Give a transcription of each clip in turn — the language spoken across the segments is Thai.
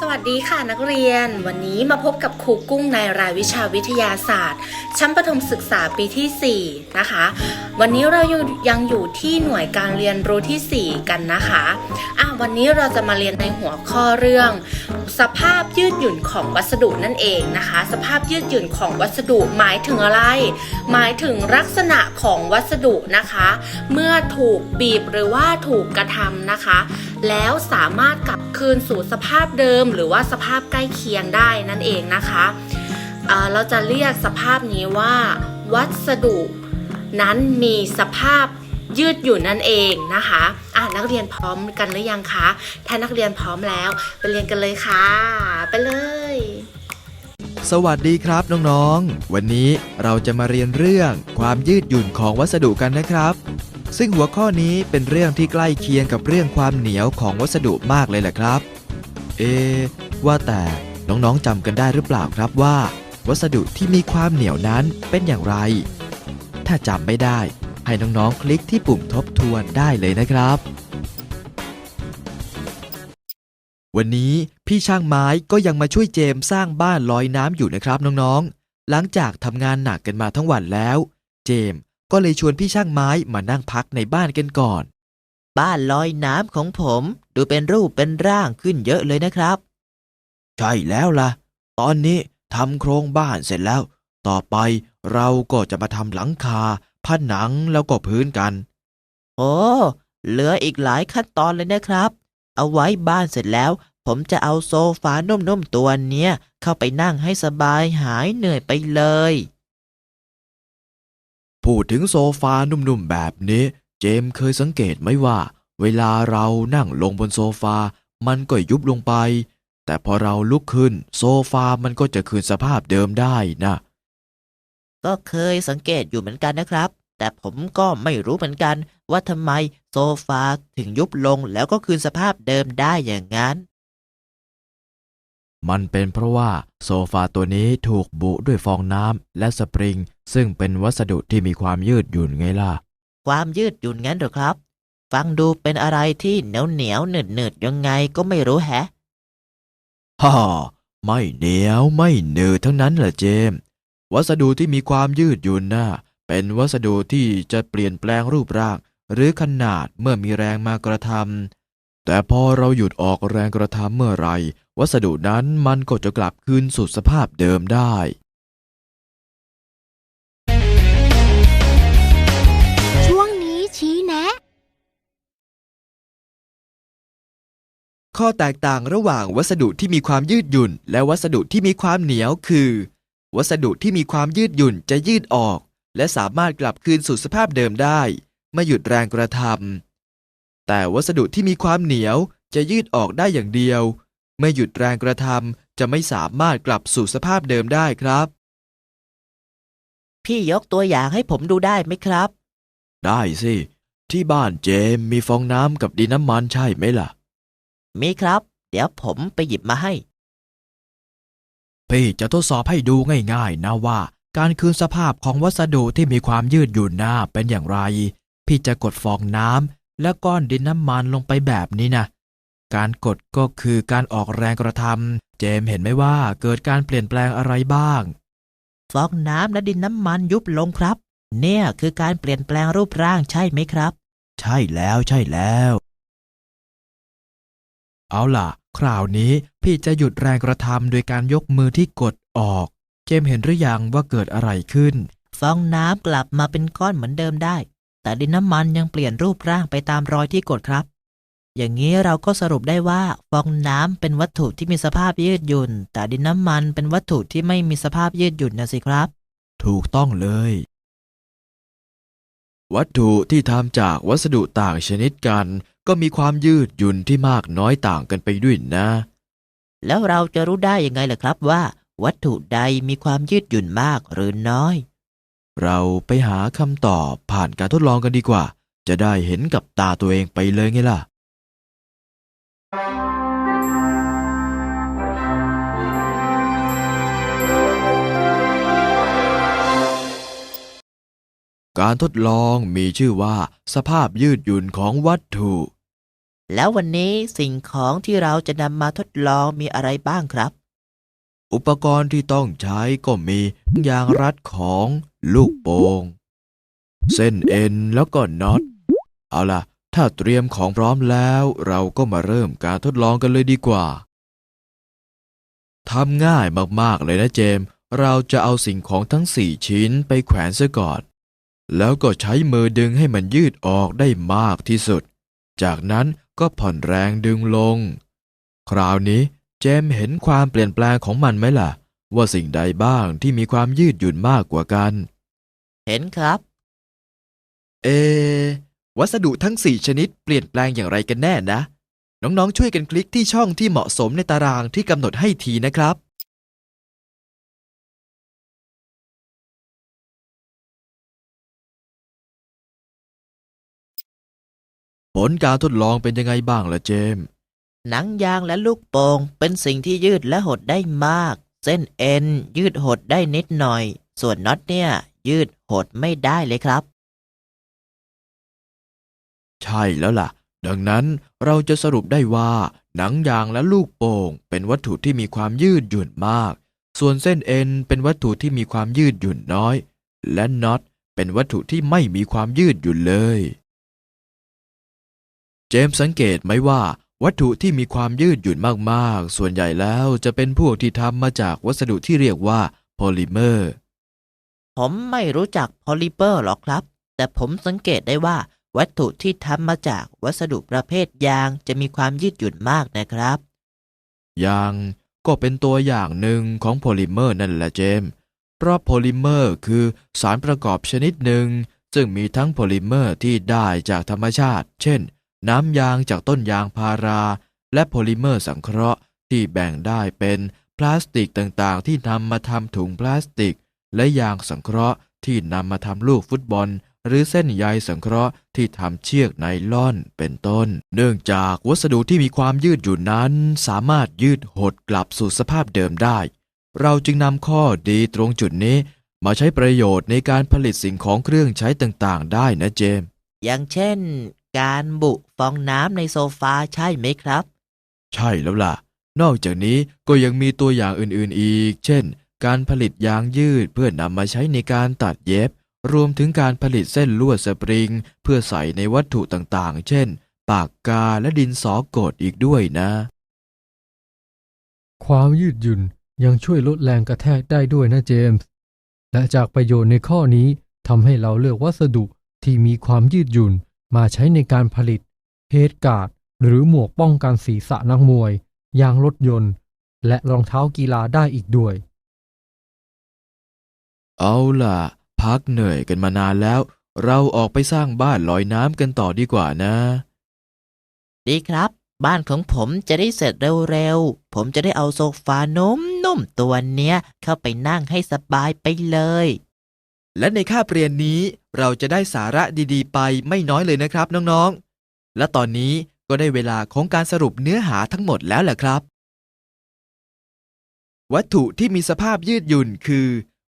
สวัสดีค่ะนักเรียน วันนี้มาพบกับครูกุ้งในรายวิชาวิทยาศาสตร์ ชั้นประถมศึกษาปีที่ 4 นะคะ วันนี้เรายังยังอยู่ที่หน่วยการเรียนรู้ที่ 4 กันนะคะอะวันนี้เราจะมาเรียนในหัวข้อเรื่อง สภาพยืดหยุ่นของวัสดุนั่นเองนะคะ สภาพยืดหยุ่นของวัสดุหมายถึงอะไร หมายถึงลักษณะของวัสดุนะคะ เมื่อถูกบีบหรือว่าถูกกระทำนะคะแล้วสามารถกลับคืนสู่สภาพเดิม หรือว่าสภาพใกล้เคียงได้นั่นเองนะคะเเราจะเรียกสภาพนี้ว่า วัสดุนั้นมีสภาพยืดหยุ่นนั่นเองนะคะอะนักเรียนพร้อมกันหรือยังคะ ถ้านักเรียนพร้อมแล้ว ไปเรียนกันเลยค่ะ ไปเลย สวัสดีครับน้องๆ วันนี้เราจะมาเรียนเรื่องความยืดหยุ่นของวัสดุกันนะครับ ซึ่งหัวข้อนี้เป็นเรื่องที่ใกล้เคียงกับเรื่องความเหนียวของวัสดุมากเลยแหละครับ เอะว่าแต่น้องๆจำกันได้หรือเปล่าครับว่า วัสดุที่มีความเหนียวนั้นเป็นอย่างไร ถ้าจำไม่ได้ ให้น้องๆคลิกที่ปุ่มทบทวนได้เลยนะครับ วันนี้พี่ช่างไม้ก็ยังมาช่วยเจมสร้างบ้านลอยน้ำอยู่นะครับน้องๆ หลังจากทำงานหนักกันมาทั้งวันแล้ว เจม ก็เลยชวนพี่ช่างไม้มานั่งพักในบ้านกันก่อน บ้านลอยน้ำของผม ดูเป็นรูปเป็นร่างขึ้นเยอะเลยนะครับ ใช่แล้วล่ะ ตอนนี้ทำโครงบ้านเสร็จแล้ว ต่อไปเราก็จะมาทำหลังคาผนังแล้วก็พื้นกัน โอ้เหลืออีกหลายขั้นตอนเลยนะครับ เอาไว้บ้านเสร็จแล้ว ผมจะเอาโซฟานุ่มๆตัวเนี้ยเข้าไปนั่งให้สบายหายเหนื่อยไปเลย พูดถึงโซฟานุ่มๆแบบนี้ เจมเคยสังเกตไหมว่า เวลาเรานั่งลงบนโซฟา มันก็ยุบลงไป แต่พอเราลุกขึ้น โซฟามันก็จะคืนสภาพเดิมได้นะ ก็เคยสังเกตอยู่เหมือนกันนะครับ แต่ผมก็ไม่รู้เหมือนกัน ว่าทำไมโซฟาถึงยุบลงแล้วก็คืนสภาพเดิมได้อย่างนั้น มันเป็นเพราะว่าโซฟาตัวนี้ถูกบุด้วยฟองน้ำและสปริง ซึ่งเป็นวัสดุที่มีความยืดหยุ่นไงล่ะ ความยืดหยุ่นงั้นเหรอครับ ฟังดูเป็นอะไรที่เหนียวเหนียวๆหนืดหนืดๆยังไงก็ไม่รู้แฮะฮ่าไม่เหนียวไม่หนืดทั้งนั้นแหละเจมส์วัสดุที่มีความยืดหยุ่นน่ะเป็นวัสดุที่จะเปลี่ยนแปลงรูปร่าง หรือขนาดเมื่อมีแรงมากระทำแต่พอเราหยุดออกแรงกระทำเมื่อไหร วัสดุนั้นมันก็จะกลับคืนสู่สภาพเดิมได้ ช่วงนี้ชี้แนะ ข้อแตกต่างระหว่างวัสดุที่มีความยืดหยุ่น และวัสดุที่มีความเหนียวคือ วัสดุที่มีความยืดหยุ่นจะยืดออก และสามารถกลับคืนสู่สภาพเดิมได้เมื่อหยุดแรงกระทำแต่วัสดุที่มีความเหนียวจะยืดออกได้อย่างเดียว เมื่อหยุดแรงกระทำจะไม่สามารถกลับสู่สภาพเดิมได้ครับ พี่ยกตัวอย่างให้ผมดูได้ไหมครับ ได้สิ ที่บ้านเจมมีฟองน้ำกับดินน้ำมันใช่ไหมล่ะ มีครับ เดี๋ยวผมไปหยิบมาให้ พี่จะทดสอบให้ดูง่ายๆนะว่า การคืนสภาพของวัสดุที่มีความยืดหยุ่นหน้าเป็นอย่างไร พี่จะกดฟองน้ำและก้อนดินน้ำมันลงไปแบบนี้นะ การกดก็คือการออกแรงกระทำเจมส์เห็นไหมว่าเกิดการเปลี่ยนแปลงอะไรบ้าง ฟองน้ำและดินน้ำมันยุบลงครับ เนี่ยคือการเปลี่ยนแปลงรูปร่างใช่ไหมครับ ใช่แล้วใช่แล้ว เอาล่ะ คราวนี้พี่จะหยุดแรงกระทำโดยการยกมือที่กดออก เจมส์เห็นหรือยังว่าเกิดอะไรขึ้น ฟองน้ำกลับมาเป็นก้อนเหมือนเดิมได้ แต่ดินน้ำมันยังเปลี่ยนรูปร่างไปตามรอยที่กดครับ อย่างนี้เราก็สรุปได้ว่าฟองน้ำเป็นวัตถุที่มีสภาพยืดหยุ่น แต่ดินน้ำมันเป็นวัตถุที่ไม่มีสภาพยืดหยุ่นนะสิครับ ถูกต้องเลย วัตถุที่ทำจากวัสดุต่างชนิดกัน ก็มีความยืดหยุ่นที่มากน้อยต่างกันไปด้วยนะ แล้วเราจะรู้ได้ยังไงล่ะครับว่า วัตถุใดมีความยืดหยุ่นมากหรือน้อย เราไปหาคำตอบผ่านการทดลองกันดีกว่า จะได้เห็นกับตาตัวเองไปเลยไงล่ะ การทดลองมีชื่อว่าสภาพยืดหยุ่นของวัตถุ แล้ววันนี้สิ่งของที่เราจะนำมาทดลองมีอะไรบ้างครับ อุปกรณ์ที่ต้องใช้ก็มียางรัดของลูกโป่งเส้นเอ็นแล้วก็น็อต เอาล่ะ ถ้าเตรียมของพร้อมแล้วเราก็มาเริ่มการทดลองกันเลยดีกว่าทำง่ายมากๆเลยนะเจมส์เราจะเอาสิ่งของทั้งสี่ชิ้นไปแขวนซะก่อน แล้วก็ใช้มือดึงให้มันยืดออกได้มากที่สุด จากนั้นก็ผ่อนแรงดึงลง คราวนี้เจมส์เห็นความเปลี่ยนแปลงของมันไหมล่ะ ว่าสิ่งใดบ้างที่มีความยืดหยุ่นมากกว่ากัน เห็นครับ เอะวัสดุทั้ง4ชนิดเปลี่ยนแปลงอย่างไรกันแน่นะ น้องๆช่วยกันคลิกที่ช่องที่เหมาะสมในตารางที่กำหนดให้ทีนะครับ ผลการทดลองเป็นยังไงบ้างล่ะเจมส์หนังยางและลูกโป่งเป็นสิ่งที่ยืดและหดได้มาก เส้นเอ็นยืดหดได้นิดหน่อย ส่วนน็อตเนี่ย ยืดหดไม่ได้เลยครับ ใช่แล้วล่ะ ดังนั้นเราจะสรุปได้ว่า หนังยางและลูกโป่งเป็นวัตถุที่มีความยืดหยุ่นมาก ส่วนเส้นเอ็นเป็นวัตถุที่มีความยืดหยุ่นน้อย และน็อตเป็นวัตถุที่ไม่มีความยืดหยุ่นเลยเจมส์สังเกตไหมว่าวัตถุที่มีความยืดหยุ่นมากๆ ส่วนใหญ่แล้วจะเป็นพวกที่ทำมาจากวัสดุที่เรียกว่าโพลิเมอร์ ผมไม่รู้จักพอลิเปอร์หรอกครับ แต่ผมสังเกตได้ว่า วัตถุที่ทำมาจากวัสดุประเภทยางจะมีความยืดหยุ่นมากนะครับ ยางก็เป็นตัวอย่างหนึ่งของโพลิเมอร์นั่นแหละเจมส์เพราะโพลิเมอร์คือสารประกอบชนิดหนึ่งซึ่งมีทั้งโพลิเมอร์ที่ได้จากธรรมชาติ เช่น น้ำยางจากต้นยางพารา และโพลิเมอร์สังเคราะห์ที่แบ่งได้เป็นพลาสติกต่างๆ ที่นำมาทำถุงพลาสติก และยางสังเคราะห์ที่นำมาทำลูกฟุตบอล หรือเส้นใยสังเคราะห์ที่ทำเชือกไนล่อนเป็นต้น เนื่องจากวัสดุที่มีความยืดหยุ่นนั้น สามารถยืดหดกลับสู่สภาพเดิมได้ เราจึงนำข้อดีตรงจุดนี้ มาใช้ประโยชน์ในการผลิตสิ่งของเครื่องใช้ต่างๆ ได้นะเจมส์อย่างเช่น การบุฟองน้ำในโซฟาใช่ไหมครับ ใช่แล้วล่ะ นอกจากนี้ก็ยังมีตัวอย่างอื่นๆอีก เช่น การผลิตยางยืดเพื่อนำมาใช้ในการตัดเย็บ รวมถึงการผลิตเส้นลวดสปริง เพื่อใส่ในวัตถุต่างๆ เช่น ปากกาและดินสอกดอีกด้วยนะ ความยืดหยุ่นยังช่วยลดแรงกระแทกได้ด้วยนะเจมส์ และจากประโยชน์ในข้อนี้ทำให้เราเลือกวัสดุที่มีความยืดหยุ่น มาใช้ในการผลิตเฮดการ์ดหรือหมวกป้องกันศีรษะนักมวย ยางรถยนต์ และรองเท้ากีฬาได้อีกด้วย เอาล่ะ พักเหนื่อยกันมานานแล้ว เราออกไปสร้างบ้านลอยน้ำกันต่อดีกว่านะ ดีครับ บ้านของผมจะได้เสร็จเร็วๆ ผมจะได้เอาโซฟานุ่มๆตัวเนี้ย เข้าไปนั่งให้สบายไปเลย และในคาบเรียนนี้เราจะได้สาระดีๆ ไปไม่น้อยเลยนะครับน้องๆ และตอนนี้ก็ได้เวลาของการสรุปเนื้อหาทั้งหมดแล้วแหละครับ วัตถุที่มีสภาพยืดหยุ่นคือ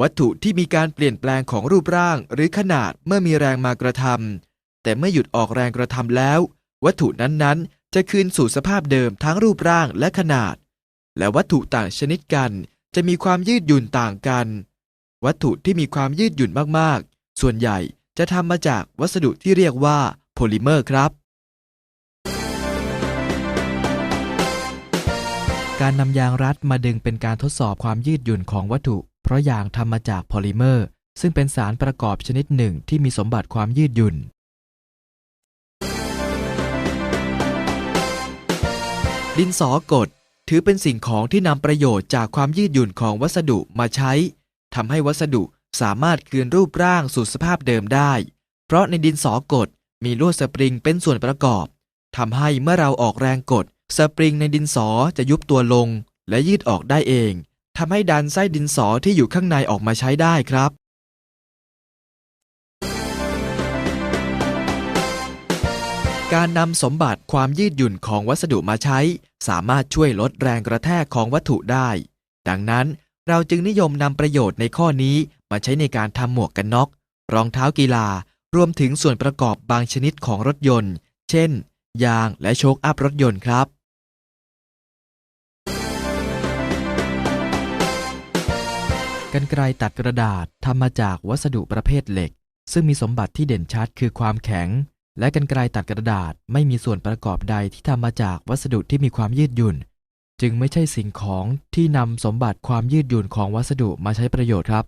วัตถุที่มีการเปลี่ยนแปลงของรูปร่าง หรือขนาดเมื่อมีแรงมากระทำแต่เมื่อหยุดออกแรงกระทำแล้ว วัตถุนั้นๆ จะคืนสู่สภาพเดิมทั้งรูปร่างและขนาด และวัตถุต่างชนิดกัน จะมีความยืดหยุ่นต่างกัน วัตถุที่มีความยืดหยุ่นมากๆ ส่วนใหญ่จะทำมาจากวัสดุที่เรียกว่าโพลิเมอร์ครับ การนำยางรัดมาดึงเป็นการทดสอบความยืดหยุ่นของวัตถุ เพราะยางทำมาจากโพลิเมอร์ ซึ่งเป็นสารประกอบชนิดหนึ่งที่มีสมบัติความยืดหยุ่น ดินสอกดถือเป็นสิ่งของที่นำประโยชน์จากความยืดหยุ่นของวัสดุมาใช้ ทำให้วัสดุสามารถคืนรูปร่างสู่สภาพเดิมได้ เพราะในดินสอกดมีลวดสปริงเป็นส่วนประกอบทำให้เมื่อเราออกแรงกด สปริงในดินสอจะยุบตัวลง และยืดออกได้เองทำให้ดันไส้ดินสอที่อยู่ข้างในออกมาใช้ได้ครับ การนำสมบัติความยืดหยุ่นของวัสดุมาใช้ สามารถช่วยลดแรงกระแทกของวัตถุได้ ดังนั้น เราจึงนิยมนำประโยชน์ในข้อนี้มาใช้ในการทำหมวกกันน็อก รองเท้ากีฬา รวมถึงส่วนประกอบบางชนิดของรถยนต์ เช่น ยางและโชคอัพรถยนต์ครับกันไกรตัดกระดาษทำมาจากวัสดุประเภทเหล็ก ซึ่งมีสมบัติที่เด่นชัดคือความแข็ง และกันไกรตัดกระดาษไม่มีส่วนประกอบใดที่ทำมาจากวัสดุที่มีความยืดหยุ่น จึงไม่ใช่สิ่งของที่นำสมบัติความยืดหยุ่นของวัสดุมาใช้ประโยชน์ครับ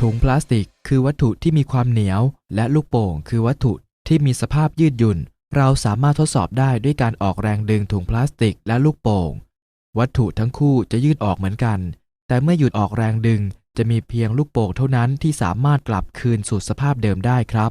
ถุงพลาสติกคือวัตถุที่มีความเหนียว และลูกโป่งคือวัตถุที่มีสภาพยืดหยุ่น เราสามารถทดสอบได้ด้วยการออกแรงดึงถุงพลาสติกและลูกโป่ง วัตถุทั้งคู่จะยืดออกเหมือนกัน แต่เมื่อหยุดออกแรงดึงจะมีเพียงลูกโป่งเท่านั้นที่สามารถกลับคืนสู่สภาพเดิมได้ครับ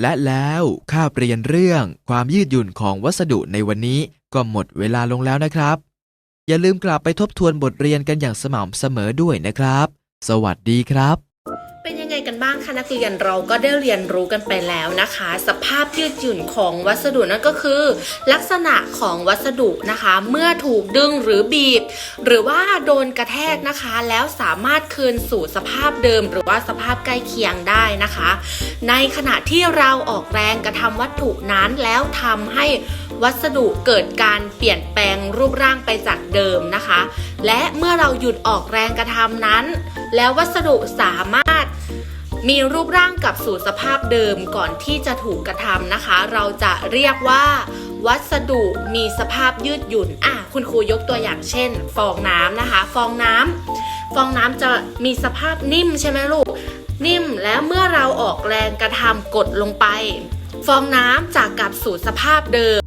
และแล้วคาบเรียนเรื่องความยืดหยุ่นของวัสดุในวันนี้ก็หมดเวลาลงแล้วนะครับ อย่าลืมกลับไปทบทวนบทเรียนกันอย่างสม่ำเสมอด้วยนะครับ สวัสดีครับ กันบ้างคะนักเรียนเราก็ได้เรียนรู้กันไปแล้วนะคะ สภาพยืดหยุ่นของวัสดุนั่นก็คือ ลักษณะของวัสดุนะคะ เมื่อถูกดึงหรือบีบ หรือว่าโดนกระแทกนะคะ แล้วสามารถคืนสู่สภาพเดิม หรือว่าสภาพใกล้เคียงได้นะคะ ในขณะที่เราออกแรงกระทำวัตถุนั้นแล้วทำให้วัสดุเกิดการเปลี่ยนแปลงรูปร่างไปจากเดิมนะคะ และเมื่อเราหยุดออกแรงกระทำนั้น แล้ววัสดุสามารถ มีรูปร่างกลับสู่สภาพเดิมก่อนที่จะถูกกระทำนะคะ เราจะเรียกว่า วัสดุมีสภาพยืดหยุ่นอะคุณครูยกตัวอย่างเช่น ฟองน้ำนะคะ ฟองน้ำฟองน้ำจะมีสภาพนิ่มใช่ไหมลูก นิ่มแล้วเมื่อเราออกแรงกระทำกดลงไป ฟองน้ำจะกลับสู่สภาพเดิม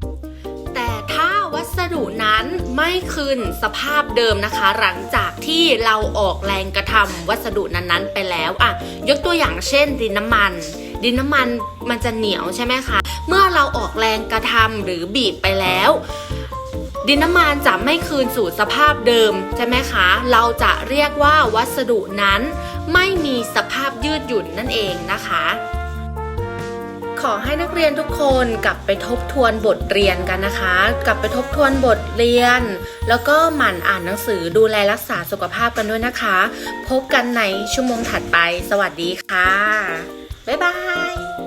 ดุนั้นไม่คืนสภาพเดิมนะคะ หลังจากที่เราออกแรงกระทำวัสดุนั้นๆ ไปแล้วอะยกตัวอย่างเช่นดินน้ำมัน ดินน้ำมันมันจะเหนียวใช่ไหมคะ เมื่อเราออกแรงกระทำหรือบีบไปแล้วดินน้ำมันจะไม่คืนสู่สภาพเดิมใช่ไหมคะ เราจะเรียกว่าวัสดุนั้น ไม่มีสภาพยืดหยุ่นนั่นเองนะคะ ขอให้นักเรียนทุกคนกลับไปทบทวนบทเรียนกันนะคะ กลับไปทบทวนบทเรียน แล้วก็หมั่นอ่านหนังสือดูแลรักษาสุขภาพกันด้วยนะคะ พบกันในชั่วโมงถัดไป สวัสดีค่ะ บ๊ายบาย